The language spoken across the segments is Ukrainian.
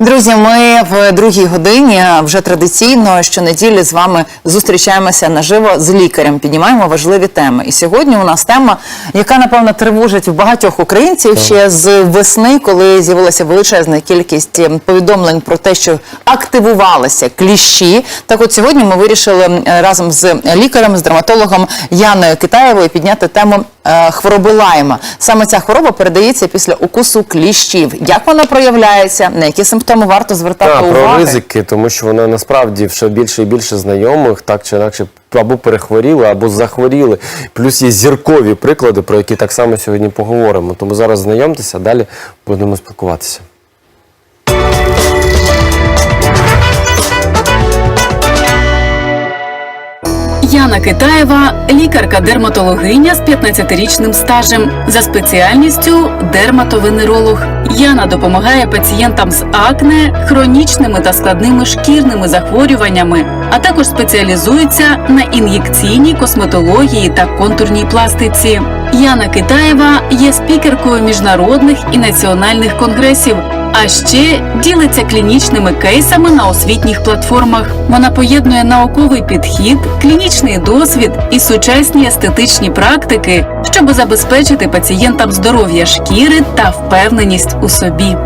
Друзі, ми в другій годині вже традиційно щонеділі з вами зустрічаємося наживо з лікарем. Піднімаємо важливі теми. І сьогодні у нас тема, яка напевно тривожить в багатьох українців ще з весни, коли з'явилася величезна кількість ем, повідомлень про те, що активувалися кліщі. Так, от сьогодні ми вирішили разом з лікарем, з дерматологом Яною Китаєвою підняти тему е, хвороби лайма. Саме ця хвороба передається після укусу кліщів. Як вона проявляється, на які симптоми варто звертати Так, увагу? про ризики, тому що вони насправді все більше і більше знайомих, так чи інакше, або перехворіли, або захворіли. Плюс є зіркові приклади, про які так само сьогодні поговоримо. Тому зараз знайомтеся, далі будемо спілкуватися. Яна Китаєва лікарка-дерматологиня з 15-річним стажем за спеціальністю дерматовенеролог. Яна допомагає пацієнтам з акне, хронічними та складними шкірними захворюваннями, а також спеціалізується на ін'єкційній косметології та контурній пластиці. Яна Китаєва є спікеркою міжнародних і національних конгресів. А ще ділиться клінічними кейсами на освітніх платформах. Вона поєднує науковий підхід, клінічний досвід і сучасні естетичні практики, щоб забезпечити пацієнтам здоров'я шкіри та впевненість у собі.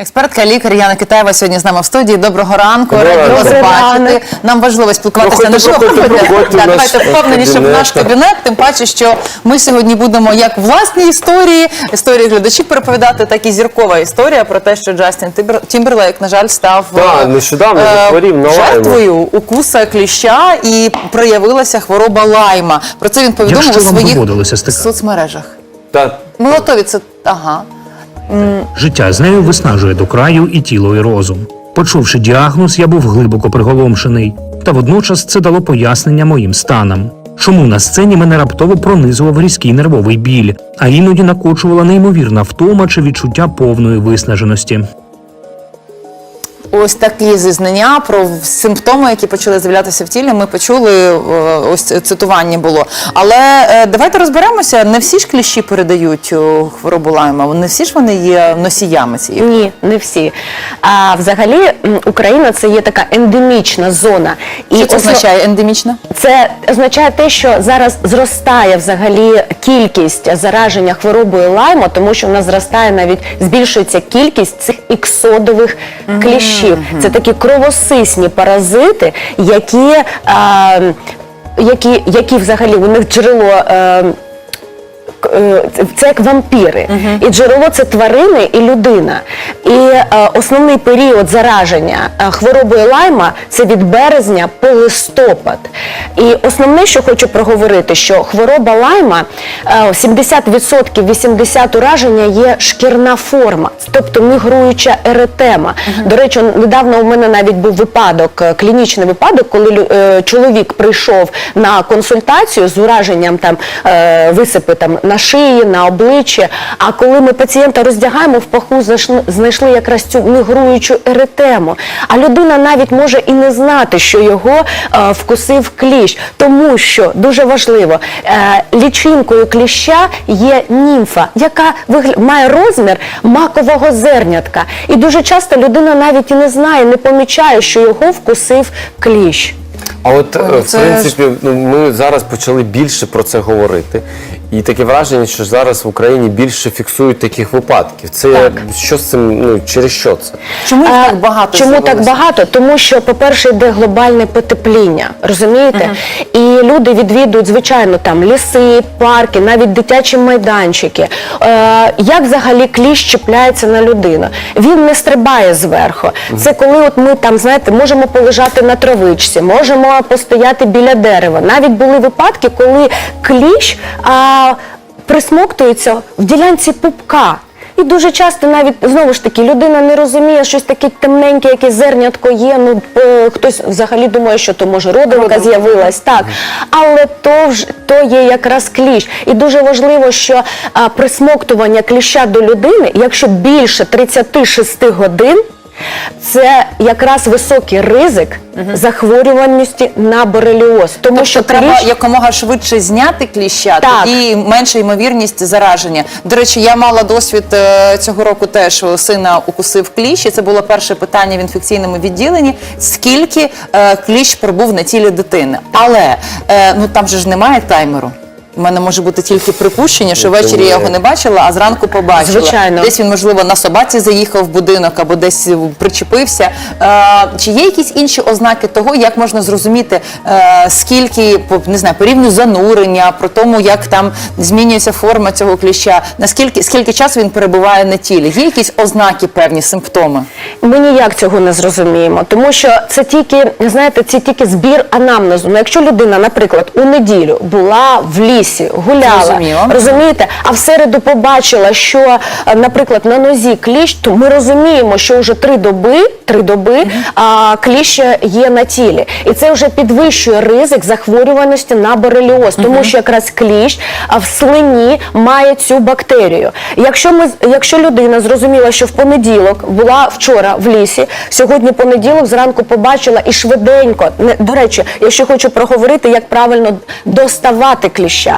Експертка лікар Яна Китаєва сьогодні з нами в студії. Доброго ранку. Доброго Раді вас ранку. бачити. Нам важливо спілкуватися Проходьте, на живо. давайте впевненіше в кабінет. наш кабінет. Тим паче, що ми сьогодні будемо як власні історії, історії глядачів переповідати, так і зіркова історія про те, що Джастін Тімбер- Тімберлейк, на жаль, став Так, е, нещодавно е, жертвою укуса кліща і проявилася хвороба лайма. Про це він повідомив у своїх соцмережах. Та Ми готові це ага. Життя з нею виснажує до краю і тіло, і розум. Почувши діагноз, я був глибоко приголомшений, та водночас це дало пояснення моїм станам. Чому на сцені мене раптово пронизував різкий нервовий біль, а іноді накочувала неймовірна втома чи відчуття повної виснаженості. Ось такі зізнання про симптоми, які почали з'являтися в тілі. Ми почули е, ось цитування було. Але е, давайте розберемося. Не всі ж кліщі передають хворобу лайма. Не всі ж вони є носіями цієї. Ні, не всі. А взагалі Україна це є така ендемічна зона. Що це означає ендемічна? Це означає те, що зараз зростає взагалі кількість зараження хворобою лайма, тому що в нас зростає навіть збільшується кількість цих іксодових кліщів. Це такі кровосисні паразити, які, а, які, які взагалі у них джерело. е, е, це як вампіри. І джерело це тварини і людина. І е, основний період зараження е, хворобою лайма це від березня по листопад. І основне, що хочу проговорити, що хвороба лайма е, 70% 80 ураження є шкірна форма, тобто мігруюча еретема. До речі, недавно у мене навіть був випадок, е, клінічний випадок, коли е, чоловік прийшов на консультацію з ураженням там е, висипи там на шиї, на обличчі. А коли ми пацієнта роздягаємо, в паху знайшли, якраз цю мігруючу еретему. А людина навіть може і не знати, що його е, вкусив кліщ, тому що дуже важливо, е, лічинкою кліща є німфа, яка вигля- має розмір макового зернятка. І дуже часто людина навіть і не знає, не помічає, що його вкусив кліщ. А от е, ну в це принципі, ну ми зараз почали більше про це говорити, і таке враження, що зараз в Україні більше фіксують таких випадків. Це Так. що з цим? Ну через що це? Чому А, так багато? Чому так багато? Тому що, по-перше, йде глобальне потепління, розумієте? І люди відвідують, звичайно, там ліси, парки, навіть дитячі майданчики. Е, як взагалі кліщ чіпляється на людину? Він не стрибає зверху. Це коли от ми там, знаєте, можемо полежати на травичці, можемо постояти біля дерева. Навіть були випадки, коли кліщ а, присмоктується в ділянці пупка. І дуже часто навіть знову ж таки людина не розуміє, щось таке темненьке, яке зернятко є. Ну е, хтось взагалі думає, що то може родинка з'явилась, так. Але то вже то є якраз кліщ. І дуже важливо, що а, присмоктування кліща до людини, якщо більше 36 годин. Це якраз високий ризик захворюваності на бореліоз, тому Тобто що треба кліщ якомога швидше зняти кліща, Так. тоді менша ймовірність зараження. До речі, я мала досвід е, цього року теж сина укусив кліщ, і це було перше питання в інфекційному відділенні. Скільки е, кліщ пробув на тілі дитини? Але е, ну там же ж немає таймеру. У мене може бути тільки припущення, що Ну, ввечері я його не бачила, а зранку побачила. Звичайно. Десь він, можливо, на собаці заїхав в будинок або десь причепився. Е, чи є якісь інші ознаки того, як можна зрозуміти, е, скільки по не знаю, по рівню занурення, про тому, як там змінюється форма цього кліща, наскільки скільки часу він перебуває на тілі? Є якісь ознаки, певні симптоми? Ми ніяк цього не зрозуміємо, тому що це тільки, знаєте, це тільки збір анамнезу. Ну, якщо людина, наприклад, у неділю була в лісі, гуляла, Зрозуміло. розумієте, а в середу побачила, що, е, наприклад, на нозі кліщ, то ми розуміємо, що вже три доби, три доби а, кліщ є на тілі. І це вже підвищує ризик захворюваності на бореліоз, тому що якраз кліщ в слині має цю бактерію. Якщо ми, якщо людина зрозуміла, що в понеділок була вчора в лісі, сьогодні понеділок зранку побачила і швиденько, не, до речі, я ще хочу проговорити, як правильно доставати кліща.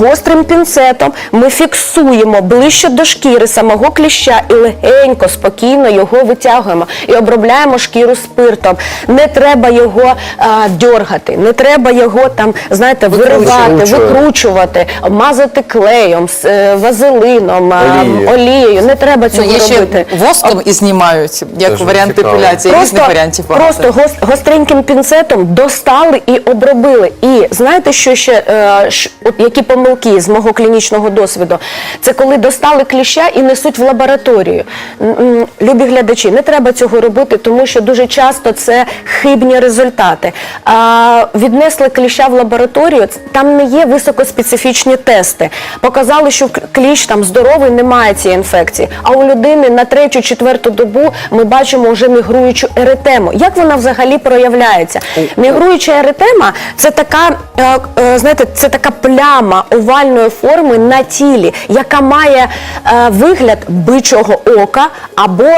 Гострим пінцетом ми фіксуємо ближче до шкіри самого кліща і легенько, спокійно його витягуємо і обробляємо шкіру спиртом. Не треба його а, дьоргати, не треба його там, знаєте, виривати, Викручувати. мазати клеєм, е, вазелином, а, Олією. олією. Не треба Ну, цього є ще робити. воском і знімають, як Дуже варіант цікаво. епіляції, різних варіантів багато. просто гос- гостреньким пінцетом достали і обробили. І знаєте, що ще е, ш- от які помилки з мого клінічного досвіду? Це коли достали кліща і несуть в лабораторію. Любі глядачі, не треба цього робити, тому що дуже часто це хибні результати. А, віднесли кліща в лабораторію, там не є високоспецифічні тести. Показали, що кліщ там здоровий, немає цієї інфекції. А у людини на третю, четверту добу ми бачимо вже мігруючу еретему. Як вона взагалі проявляється? Мігруюча еретема це така, е, е, знаєте, це така пляма овальної форми на тілі, яка має е, вигляд бичого ока або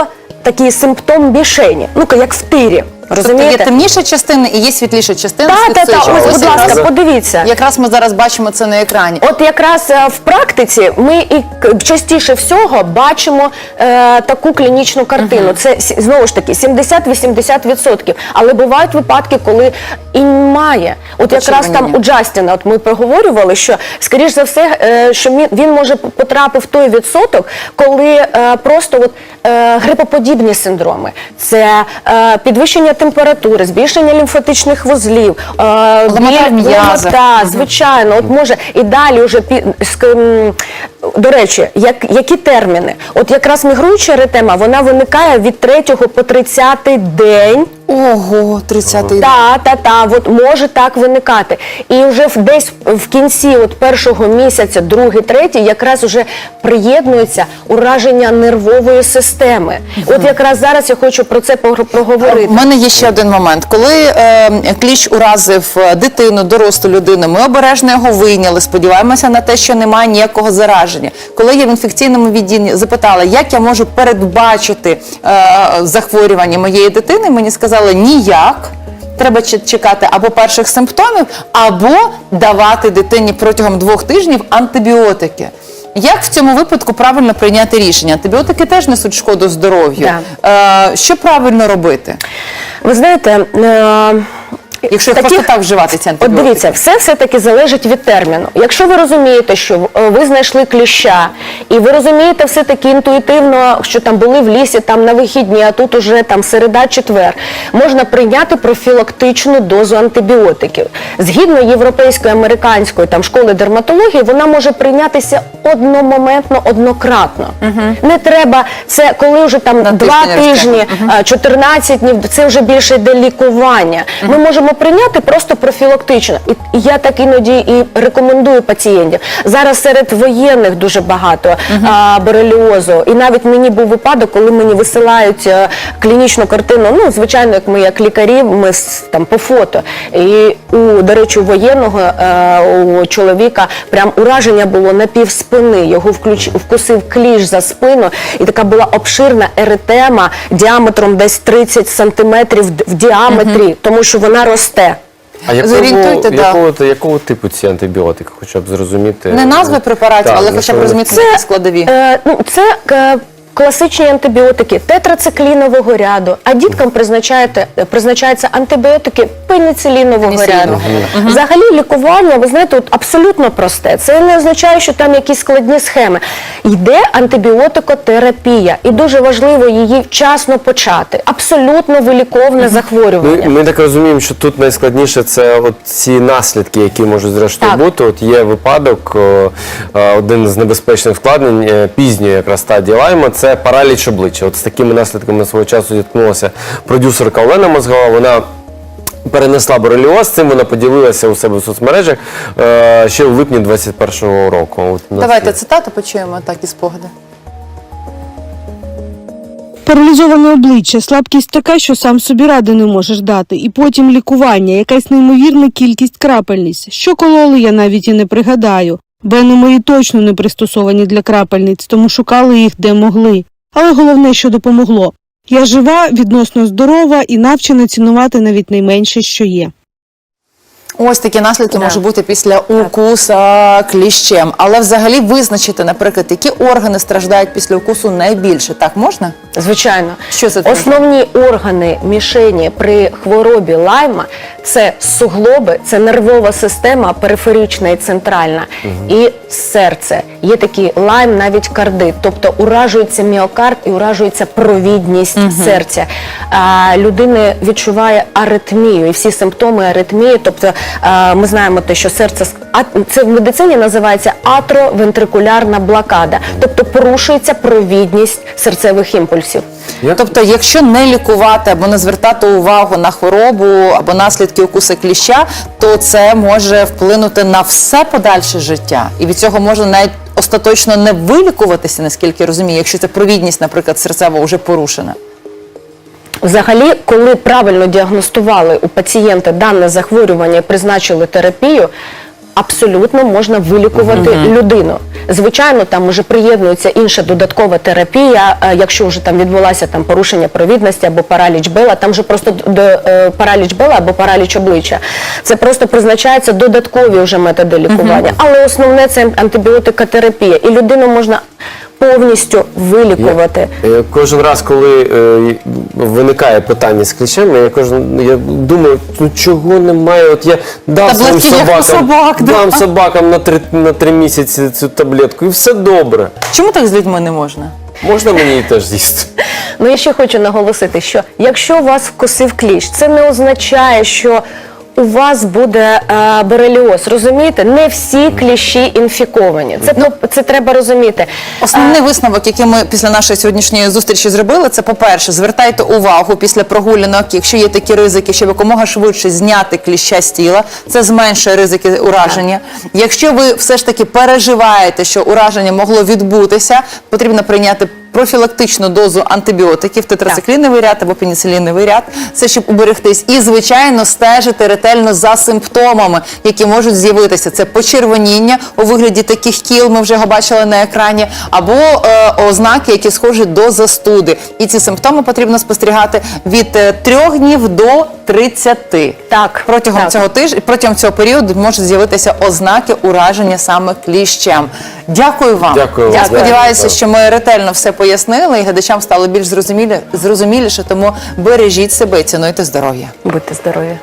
такий симптом бішені, ну як в тирі. Тобто є темніша частина і є світліша частина. Так, так, так, ось, будь ласка, якраз- подивіться. Якраз ми зараз бачимо це на екрані. От якраз е, в практиці ми і к- частіше всього бачимо е, таку клінічну картину. Це с- знову ж таки 70-80%. Але бувають випадки, коли і немає. От якраз там у Джастіна, от ми проговорювали, що скоріш за все, е, що він, він може потрапив в той відсоток, коли е, просто от, е, грипоподібні синдроми. Це е, підвищення температури, збільшення лімфатичних вузлів, е, біль- м'язах. звичайно, от може і далі вже пі- до речі, як, які терміни? От якраз мігруюча ретема вона виникає від 3 по 30 день. Ого, 30-й Та, та, та, от може так виникати. І вже в, десь в кінці от першого місяця, другий, третій, якраз вже приєднується ураження нервової системи. От якраз зараз я хочу про це проговорити. У мене є ще один момент. Коли е, кліщ уразив е, дитину, дорослу людину, ми обережно його вийняли, сподіваємося на те, що немає ніякого зараження. Коли я в інфекційному відділі запитала, як я можу передбачити е, захворювання моєї дитини, мені сказали ніяк. Треба чекати або перших симптомів, або давати дитині протягом двох тижнів антибіотики. Як в цьому випадку правильно прийняти рішення? Антибіотики теж несуть шкоду здоров'ю. Да. що правильно робити, Ви знаєте, е, якщо їх просто так вживати ці От антибіотики? дивіться, все все-таки залежить від терміну. Якщо ви розумієте, що е, ви знайшли кліща, і ви розумієте все-таки інтуїтивно, що там були в лісі там на вихідні, а тут уже там середа, четвер, можна прийняти профілактичну дозу антибіотиків. Згідно європейської, американської там школи дерматології, вона може прийнятися одномоментно, однократно. Не треба це, коли вже там два тиждень тижні, а, 14 днів, це вже більше йде лікування. Ми можемо можемо прийняти просто профілактично. І я так іноді і рекомендую пацієнтів. Зараз серед воєнних дуже багато а, бореліозу. І навіть мені був випадок, коли мені висилають е, клінічну картину. Ну, звичайно, як ми як лікарі, ми там по фото. І у до речі, у воєнного е, у чоловіка прям ураження було на пів спини. Його включ, вкусив кліш за спину, і така була обширна еретема діаметром десь 30 сантиметрів в діаметрі, тому що вона росте. А якого, Зорієнтуйте, да. якого, то- якого типу ці антибіотики, хоча б зрозуміти? Не назви препаратів, Так, але ну, хоча б розуміти Це- які складові. Е, ну, це е, класичні антибіотики тетрациклінового ряду, а діткам призначаєте, призначаються антибіотики пеніцилінового ряду. Взагалі лікування, ви знаєте, от абсолютно просте. Це не означає, що там якісь складні схеми. Йде антибіотикотерапія, і дуже важливо її вчасно почати. Абсолютно виліковне захворювання. Ми, ми так розуміємо, що тут найскладніше це от ці наслідки, які можуть зрештою Так. бути. От є випадок, о, е, один з небезпечних вкладень е, пізньої якраз стадії лайма це параліч обличчя. От з такими наслідками свого часу зіткнулася продюсерка Олена Мозгова. Вона перенесла бореліоз, цим вона поділилася у себе в соцмережах е, ще у липні 21-го року. От у нас Давайте є. цитату почуємо так і спогади. Паралізоване обличчя, слабкість така, що сам собі ради не можеш дати, і потім лікування, якась неймовірна кількість крапельниць. Що кололи, я навіть і не пригадаю. Вени мої точно не пристосовані для крапельниць, тому шукали їх де могли. Але головне, що допомогло. Я жива, відносно здорова і навчена цінувати навіть найменше, що є. Ось такі наслідки Да. можуть бути після укуса кліщем. Але взагалі визначити, наприклад, які органи страждають після укусу найбільше. Так можна? Звичайно, Що це таке? основні органи мішені при хворобі лайма це суглоби, це нервова система, периферична і центральна, і серце. Є такий лайм, навіть кардит, тобто уражується міокард і уражується провідність серця. А, людина відчуває аритмію і всі симптоми аритмії. Тобто ми знаємо те, що серце це в медицині називається атровентрикулярна блокада, тобто порушується провідність серцевих імпульсів. Тобто, якщо не лікувати або не звертати увагу на хворобу або наслідки укуса кліща, то це може вплинути на все подальше життя. І від цього можна навіть остаточно не вилікуватися, наскільки я розумію, якщо це провідність, наприклад, серцева вже порушена. Взагалі, коли правильно діагностували у пацієнта дане захворювання і призначили терапію, абсолютно можна вилікувати людину. Звичайно, там вже приєднується інша додаткова терапія, е, якщо вже там відбулося там порушення провідності або параліч бела, там вже просто до е, параліч бела або параліч обличчя. Це просто призначаються додаткові вже методи лікування. Але основне це антибіотикотерапія, і людину можна повністю вилікувати. Е, Кожен раз, коли е, виникає питання з кліщами, я кожен я думаю, ну чого немає? От я дав своїм собакам, собак, да. дам собакам на три на три місяці цю таблетку, і все добре. Чому так з людьми не можна? Можна мені її теж з'їсти? Ну, я ще хочу наголосити, що якщо вас вкусив кліщ, це не означає, що у вас буде е, бореліоз. Розумієте, не всі кліщі інфіковані. Це по- це треба розуміти. Основний висновок, який ми після нашої сьогоднішньої зустрічі зробили, це по-перше, звертайте увагу після прогулянок, якщо є такі ризики, щоб якомога швидше зняти кліща з тіла, це зменшує ризики ураження. Якщо ви все ж таки переживаєте, що ураження могло відбутися, потрібно прийняти. Профілактичну дозу антибіотиків, тетрацикліновий ряд або пеніциліновий ряд, це щоб уберегтись, і звичайно стежити ретельно за симптомами, які можуть з'явитися. Це почервоніння у вигляді таких кіл, ми вже його бачили на екрані, або е, ознаки, які схожі до застуди. І ці симптоми потрібно спостерігати від е, трьох днів до 30. Так, протягом так. цього тижня, протягом цього періоду можуть з'явитися ознаки ураження саме кліщем. Дякую вам. Дякую Я вам. сподіваюся, що ми ретельно все пояснили і глядачам стало більш зрозумілі, зрозуміліше. Тому бережіть себе, і цінуйте здоров'я. Будьте здорові.